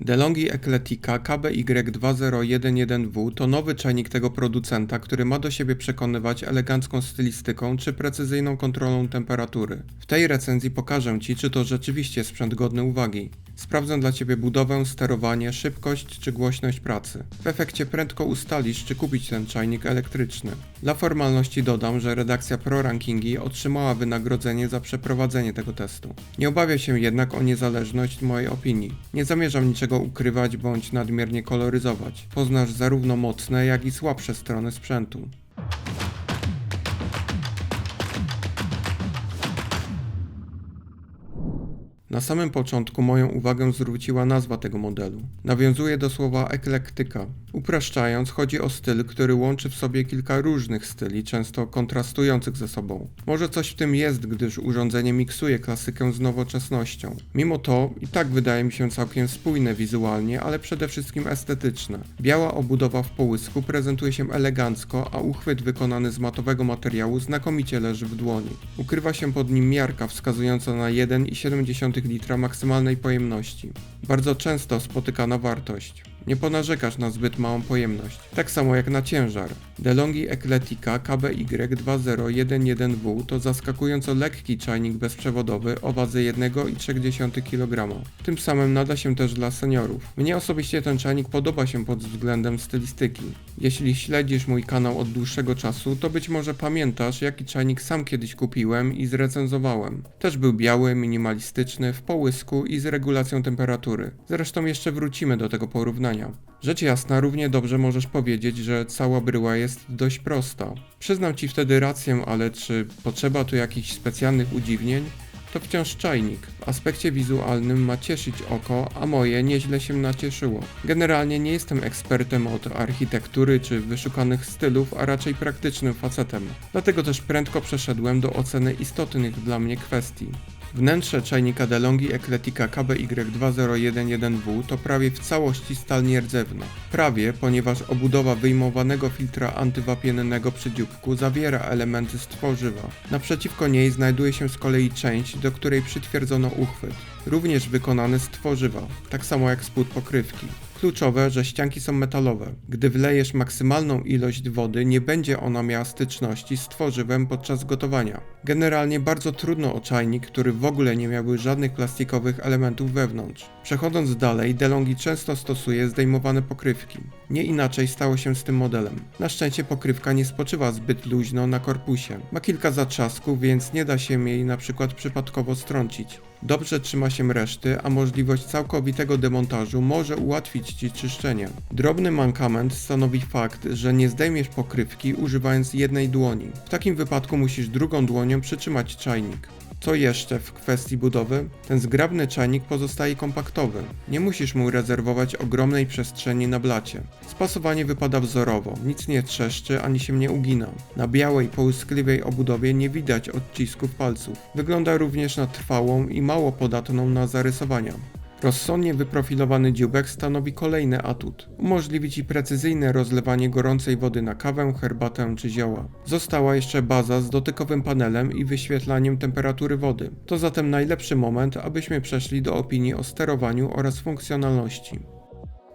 DeLonghi Ecletica KBY2011W to nowy czajnik tego producenta, który ma do siebie przekonywać elegancką stylistyką czy precyzyjną kontrolą temperatury. W tej recenzji pokażę Ci, czy to rzeczywiście sprzęt godny uwagi. Sprawdzę dla Ciebie budowę, sterowanie, szybkość czy głośność pracy. W efekcie prędko ustalisz, czy kupić ten czajnik elektryczny. Dla formalności dodam, że redakcja Pro Rankingi otrzymała wynagrodzenie za przeprowadzenie tego testu. Nie obawiaj się jednak o niezależność mojej opinii. Nie zamierzam niczego ukrywać bądź nadmiernie koloryzować. Poznasz zarówno mocne, jak i słabsze strony sprzętu. Na samym początku moją uwagę zwróciła nazwa tego modelu. Nawiązuje do słowa eklektyka. Upraszczając, chodzi o styl, który łączy w sobie kilka różnych styli, często kontrastujących ze sobą. Może coś w tym jest, gdyż urządzenie miksuje klasykę z nowoczesnością. Mimo to i tak wydaje mi się całkiem spójne wizualnie, ale przede wszystkim estetyczne. Biała obudowa w połysku prezentuje się elegancko, a uchwyt wykonany z matowego materiału znakomicie leży w dłoni. Ukrywa się pod nim miarka wskazująca na 1,7 litra maksymalnej pojemności. Bardzo często spotykana wartość. Nie ponarzekasz na zbyt małą pojemność. Tak samo jak na ciężar. DeLonghi Ecletica KBY2011W to zaskakująco lekki czajnik bezprzewodowy o wadze 1,3 kg. Tym samym nada się też dla seniorów. Mnie osobiście ten czajnik podoba się pod względem stylistyki. Jeśli śledzisz mój kanał od dłuższego czasu, to być może pamiętasz, jaki czajnik sam kiedyś kupiłem i zrecenzowałem. Też był biały, minimalistyczny, w połysku i z regulacją temperatury. Zresztą jeszcze wrócimy do tego porównania. Rzecz jasna, równie dobrze możesz powiedzieć, że cała bryła jest dość prosta. Przyznam ci wtedy rację, ale czy potrzeba tu jakichś specjalnych udziwnień? To wciąż czajnik. W aspekcie wizualnym ma cieszyć oko, a moje nieźle się nacieszyło. Generalnie nie jestem ekspertem od architektury czy wyszukanych stylów, a raczej praktycznym facetem. Dlatego też prędko przeszedłem do oceny istotnych dla mnie kwestii. Wnętrze czajnika DeLonghi Ecletica KBY2011W to prawie w całości stal nierdzewna. Prawie, ponieważ obudowa wyjmowanego filtra antywapiennego przy dzióbku zawiera elementy z tworzywa. Naprzeciwko niej znajduje się z kolei część, do której przytwierdzono uchwyt, również wykonany z tworzywa, tak samo jak spód pokrywki. Kluczowe, że ścianki są metalowe. Gdy wlejesz maksymalną ilość wody, nie będzie ona miała styczności z tworzywem podczas gotowania. Generalnie bardzo trudno o czajnik, który w ogóle nie miałby żadnych plastikowych elementów wewnątrz. Przechodząc dalej, DeLonghi często stosuje zdejmowane pokrywki. Nie inaczej stało się z tym modelem. Na szczęście pokrywka nie spoczywa zbyt luźno na korpusie. Ma kilka zatrzasków, więc nie da się jej na przykład przypadkowo strącić. Dobrze trzyma się reszty, a możliwość całkowitego demontażu może ułatwić Ci czyszczenie. Drobny mankament stanowi fakt, że nie zdejmiesz pokrywki używając jednej dłoni. W takim wypadku musisz drugą dłonią przytrzymać czajnik. Co jeszcze w kwestii budowy? Ten zgrabny czajnik pozostaje kompaktowy. Nie musisz mu rezerwować ogromnej przestrzeni na blacie. Spasowanie wypada wzorowo, nic nie trzeszczy ani się nie ugina. Na białej, połyskliwej obudowie nie widać odcisków palców. Wygląda również na trwałą i mało podatną na zarysowania. Rozsądnie wyprofilowany dzióbek stanowi kolejny atut. Umożliwi Ci precyzyjne rozlewanie gorącej wody na kawę, herbatę czy zioła. Została jeszcze baza z dotykowym panelem i wyświetlaniem temperatury wody. To zatem najlepszy moment, abyśmy przeszli do opinii o sterowaniu oraz funkcjonalności.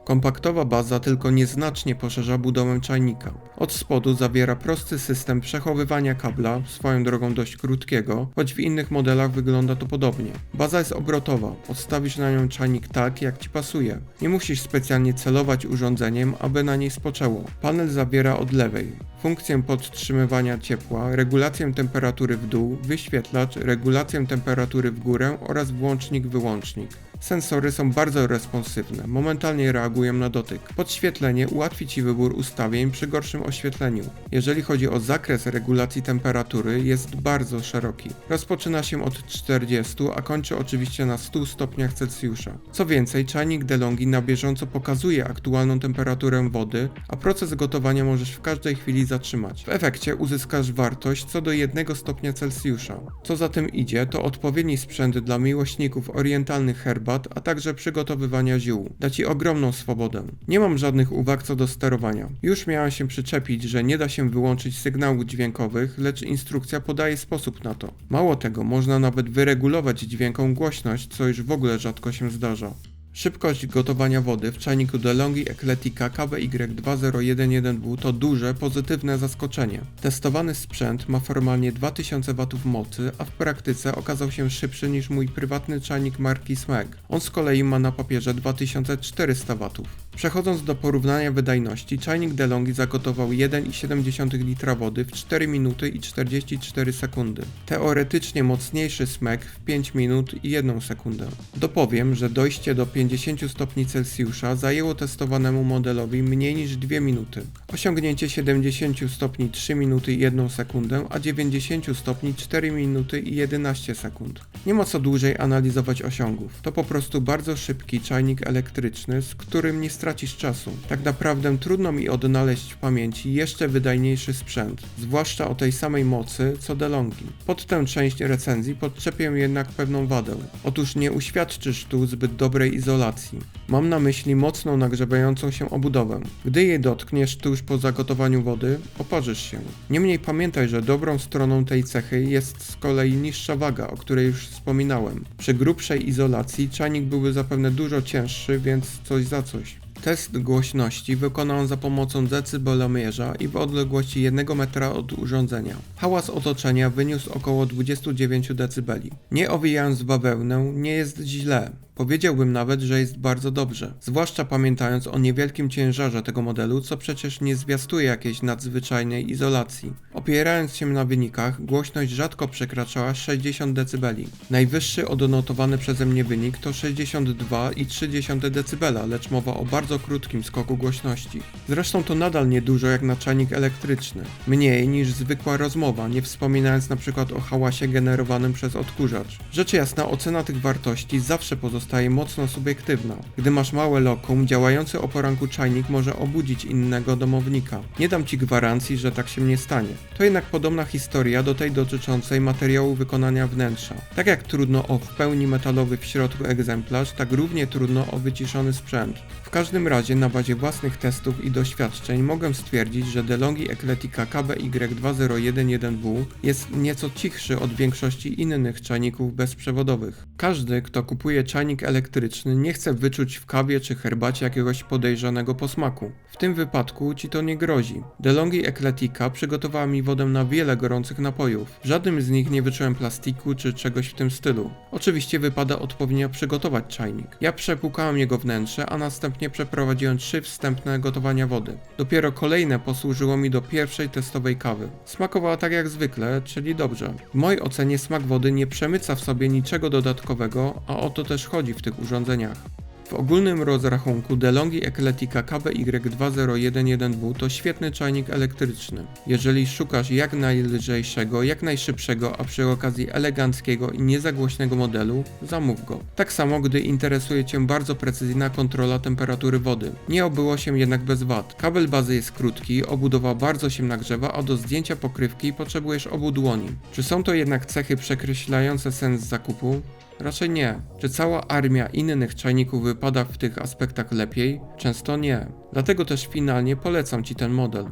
Kompaktowa baza tylko nieznacznie poszerza budowę czajnika. Od spodu zawiera prosty system przechowywania kabla, swoją drogą dość krótkiego, choć w innych modelach wygląda to podobnie. Baza jest obrotowa, odstawisz na nią czajnik tak, jak Ci pasuje. Nie musisz specjalnie celować urządzeniem, aby na niej spoczęło. Panel zawiera od lewej funkcję podtrzymywania ciepła, regulację temperatury w dół, wyświetlacz, regulację temperatury w górę oraz włącznik-wyłącznik. Sensory są bardzo responsywne, momentalnie reagują na dotyk. Podświetlenie ułatwi Ci wybór ustawień przy gorszym oświetleniu. Jeżeli chodzi o zakres regulacji temperatury, jest bardzo szeroki. Rozpoczyna się od 40, a kończy oczywiście na 100 stopniach Celsjusza. Co więcej, czajnik DeLonghi na bieżąco pokazuje aktualną temperaturę wody, a proces gotowania możesz w każdej chwili zatrzymać. W efekcie uzyskasz wartość co do 1 stopnia Celsjusza. Co za tym idzie, to odpowiedni sprzęt dla miłośników orientalnych herbat, a także przygotowywania ziół. Da Ci ogromną swobodę. Nie mam żadnych uwag co do sterowania. Już miałem się przyczepić, że nie da się wyłączyć sygnałów dźwiękowych, lecz instrukcja podaje sposób na to. Mało tego, można nawet wyregulować dźwięką głośność, co już w ogóle rzadko się zdarza. Szybkość gotowania wody w czajniku DeLonghi Eclectica KBY2011W to duże, pozytywne zaskoczenie. Testowany sprzęt ma formalnie 2000 W mocy, a w praktyce okazał się szybszy niż mój prywatny czajnik marki Smeg. On z kolei ma na papierze 2400 W. Przechodząc do porównania wydajności, czajnik DeLonghi zagotował 1,7 litra wody w 4 minuty i 44 sekundy. Teoretycznie mocniejszy Smeg w 5 minut i 1 sekundę. Dopowiem, że dojście do 50 stopni Celsjusza zajęło testowanemu modelowi mniej niż 2 minuty. Osiągnięcie 70 stopni 3 minuty i 1 sekundę, a 90 stopni 4 minuty i 11 sekund. Nie ma co dłużej analizować osiągów. To po prostu bardzo szybki czajnik elektryczny, z którym nie stracisz czasu. Tak naprawdę trudno mi odnaleźć w pamięci jeszcze wydajniejszy sprzęt, zwłaszcza o tej samej mocy co DeLonghi. Pod tę część recenzji podczepię jednak pewną wadę. Otóż nie uświadczysz tu zbyt dobrej izolacji. Mam na myśli mocno nagrzewającą się obudowę. Gdy jej dotkniesz tuż po zagotowaniu wody, oparzysz się. Niemniej pamiętaj, że dobrą stroną tej cechy jest z kolei niższa waga, o której już wspominałem. Przy grubszej izolacji czajnik byłby zapewne dużo cięższy, więc coś za coś. Test głośności wykonałem za pomocą decybelomierza i w odległości 1 metra od urządzenia. Hałas otoczenia wyniósł około 29 dB. Nie owijając bawełnę, nie jest źle. Powiedziałbym nawet, że jest bardzo dobrze, zwłaszcza pamiętając o niewielkim ciężarze tego modelu, co przecież nie zwiastuje jakiejś nadzwyczajnej izolacji. Opierając się na wynikach, głośność rzadko przekraczała 60 dB. Najwyższy odnotowany przeze mnie wynik to 62,3 dB, lecz mowa o bardzo krótkim skoku głośności. Zresztą to nadal niedużo jak na czajnik elektryczny. Mniej niż zwykła rozmowa, nie wspominając na przykład o hałasie generowanym przez odkurzacz. Rzecz jasna, ocena tych wartości zawsze pozostaje mocno subiektywna. Gdy masz małe lokum, działający o poranku czajnik może obudzić innego domownika. Nie dam ci gwarancji, że tak się nie stanie. To jednak podobna historia do tej dotyczącej materiału wykonania wnętrza. Tak jak trudno o w pełni metalowy w środku egzemplarz, tak równie trudno o wyciszony sprzęt. Każdym razie na bazie własnych testów i doświadczeń mogę stwierdzić, że DeLonghi Eclectica KBY2011W jest nieco cichszy od większości innych czajników bezprzewodowych. Każdy, kto kupuje czajnik elektryczny nie chce wyczuć w kawie czy herbacie jakiegoś podejrzanego posmaku. W tym wypadku ci to nie grozi. DeLonghi Eclectica przygotowała mi wodę na wiele gorących napojów. W żadnym z nich nie wyczułem plastiku czy czegoś w tym stylu. Oczywiście wypada odpowiednio przygotować czajnik. Ja przepłukałem jego wnętrze, a następnie przeprowadziłem trzy wstępne gotowania wody. Dopiero kolejne posłużyło mi do pierwszej testowej kawy. Smakowała tak jak zwykle, czyli dobrze. W mojej ocenie smak wody nie przemyca w sobie niczego dodatkowego, a o to też chodzi w tych urządzeniach. W ogólnym rozrachunku DeLonghi Eclectica KBY2011W to świetny czajnik elektryczny. Jeżeli szukasz jak najlżejszego, jak najszybszego, a przy okazji eleganckiego i niezagłośnego modelu, zamów go. Tak samo gdy interesuje Cię bardzo precyzyjna kontrola temperatury wody. Nie obyło się jednak bez wad. Kabel bazy jest krótki, obudowa bardzo się nagrzewa, a do zdjęcia pokrywki potrzebujesz obu dłoni. Czy są to jednak cechy przekreślające sens zakupu? Raczej nie. Czy cała armia innych czajników wypada w tych aspektach lepiej? Często nie. Dlatego też finalnie polecam Ci ten model.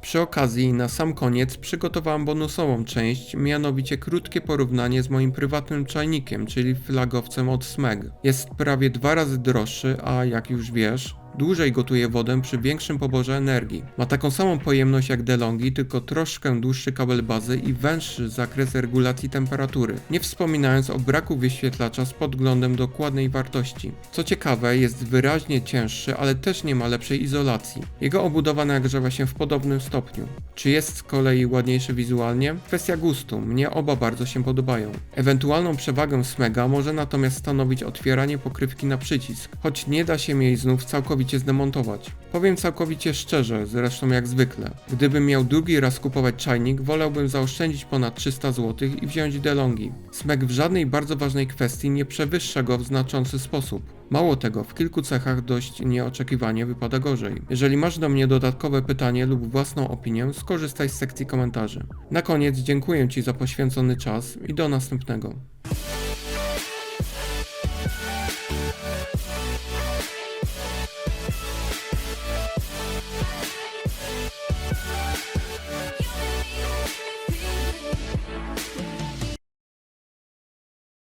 Przy okazji, na sam koniec przygotowałem bonusową część, mianowicie krótkie porównanie z moim prywatnym czajnikiem, czyli flagowcem od Smeg. Jest prawie dwa razy droższy, a jak już wiesz, dłużej gotuje wodę przy większym poborze energii. Ma taką samą pojemność jak DeLonghi, tylko troszkę dłuższy kabel bazy i węższy zakres regulacji temperatury, nie wspominając o braku wyświetlacza z podglądem dokładnej wartości. Co ciekawe, jest wyraźnie cięższy, ale też nie ma lepszej izolacji. Jego obudowa nagrzewa się w podobnym stopniu. Czy jest z kolei ładniejszy wizualnie? Kwestia gustu, mnie oba bardzo się podobają. Ewentualną przewagę Smega może natomiast stanowić otwieranie pokrywki na przycisk, choć nie da się jej znów całkowicie zdemontować. Powiem całkowicie szczerze, zresztą jak zwykle. Gdybym miał drugi raz kupować czajnik, wolałbym zaoszczędzić ponad 300 zł i wziąć DeLonghi. Smeg w żadnej bardzo ważnej kwestii nie przewyższa go w znaczący sposób. Mało tego, w kilku cechach dość nieoczekiwanie wypada gorzej. Jeżeli masz do mnie dodatkowe pytanie lub własną opinię, skorzystaj z sekcji komentarzy. Na koniec dziękuję Ci za poświęcony czas i do następnego.